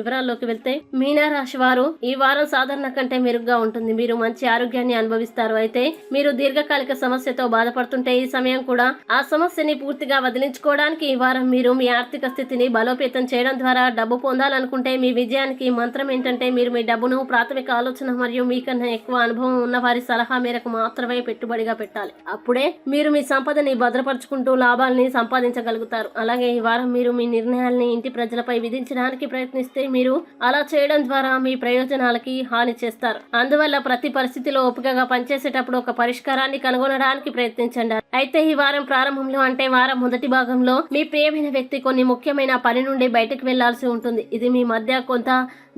వివరాల్లోకి వెళ్తే మీనారాశి వారు ఈ వారం సాధారణ కంటే మెరుగ్గా ఉంటుంది. మీరు మంచి ఆరోగ్యాన్ని అనుభవిస్తారు. అయితే మీరు దీర్ఘకాలిక సమస్యతో బాధపడుతుంటే ఈ సమయం కూడా ఆ సమస్యని పూర్తిగా వదిలించుకోవడానికి ఈ వారం మీరు మీ ఆర్థిక స్థితిని బలోపేతం చేయడం ద్వారా డబ్బు పొందాలనుకుంటే మీ విజయానికి మంత్రం ఏంటంటే మీరు మీ డబ్బును ప్రాథమిక ఆలోచన మరియు మీకన్నా ఎక్కువ అనుభవం ఉన్న వారి సలహా మేరకు మాత్రమే పెట్టుబడిగా పెట్టాలి. అప్పుడే మీరు మీ సంపదని భద్రపరుచుకుంటూ లాభాల్ని సంపాదించగలుగుతారు. అలాగే ఈ వారం మీరు మీ నిర్ణయాల్ని ఇంటి ప్రజలపై విధించడానికి ప్రయత్నిస్తే మీరు అలా చేయడం ద్వారా మీ ప్రయోజనాలకి హాని చేస్తారు. అందువల్ల ప్రతి పరిస్థితిలో ఓపికగా పనిచేసేటప్పుడు ఒక పరిష్కారాన్ని కనుగొనడానికి ప్రయత్నించండి. అయితే ఈ వారం ప్రారంభంలో అంటే వారం మొదటి భాగంలో మీ ప్రియమైన వ్యక్తి కొన్ని ముఖ్యమైన పని నుండి బయటకు వెళ్ళాల్సి ఉంటుంది. ఇది మీ మధ్య కొంత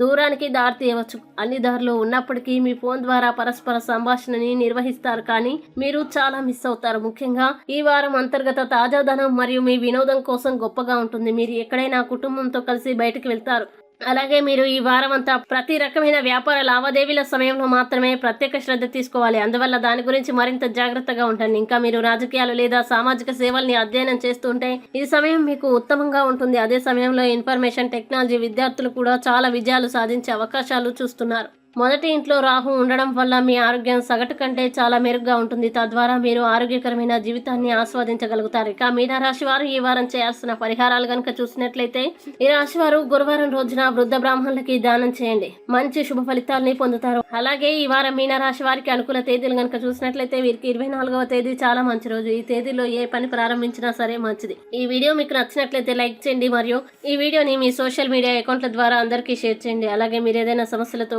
దూరానికి దారి తీయవచ్చు. అన్ని దారులు ఉన్నప్పటికీ మీ ఫోన్ ద్వారా పరస్పర సంభాషణని నిర్వహిస్తారు కానీ మీరు చాలా మిస్ అవుతారు. ముఖ్యంగా ఈ వారం అంతర్గత తాజాదనం మరియు మీ వినోదం కోసం గొప్పగా ఉంటుంది. మీరు ఎక్కడైనా కుటుంబంతో కలిసి బయటకు వెళ్తారు. అలాగే మీరు ఈ వారం అంతా ప్రతి రకమైన వ్యాపార లావాదేవీల సమయంలో మాత్రమే ప్రత్యేక శ్రద్ధ తీసుకోవాలి. అందువల్ల దాని గురించి మరింత జాగ్రత్తగా ఉండండి. ఇంకా మీరు రాజకీయాలు లేదా సామాజిక సేవల్ని అధ్యయనం చేస్తుంటే ఈ సమయం మీకు ఉత్తమంగా ఉంటుంది. అదే సమయంలో ఇన్ఫర్మేషన్ టెక్నాలజీ విద్యార్థులు కూడా చాలా విజయాలు సాధించే అవకాశాలు చూస్తున్నారు. మొదటి ఇంట్లో రాహు ఉండడం వల్ల మీ ఆరోగ్యం సగటు కంటే చాలా మెరుగ్గా ఉంటుంది. తద్వారా మీరు ఆరోగ్యకరమైన జీవితాన్ని ఆస్వాదించగలుగుతారు. ఇక మీన రాశి వారు ఈ వారం చేయాల్సిన పరిహారాలు కనుక చూసినట్లయితే ఈ రాశి వారు గురువారం రోజున వృద్ధ బ్రాహ్మణులకి దానం చేయండి. మంచి శుభ ఫలితాలని పొందుతారు. అలాగే ఈ వారం మీన రాశి వారికి అనుకూల తేదీలు కనుక చూసినట్లయితే వీరికి ఇరవై నాలుగవ తేదీ చాలా మంచి రోజు. ఈ తేదీలో ఏ పని ప్రారంభించినా సరే మంచిది. ఈ వీడియో మీకు నచ్చినట్లయితే లైక్ చేయండి మరియు ఈ వీడియోని మీ సోషల్ మీడియా అకౌంట్ల ద్వారా అందరికీ షేర్ చేయండి. అలాగే మీరు ఏదైనా సమస్యలతో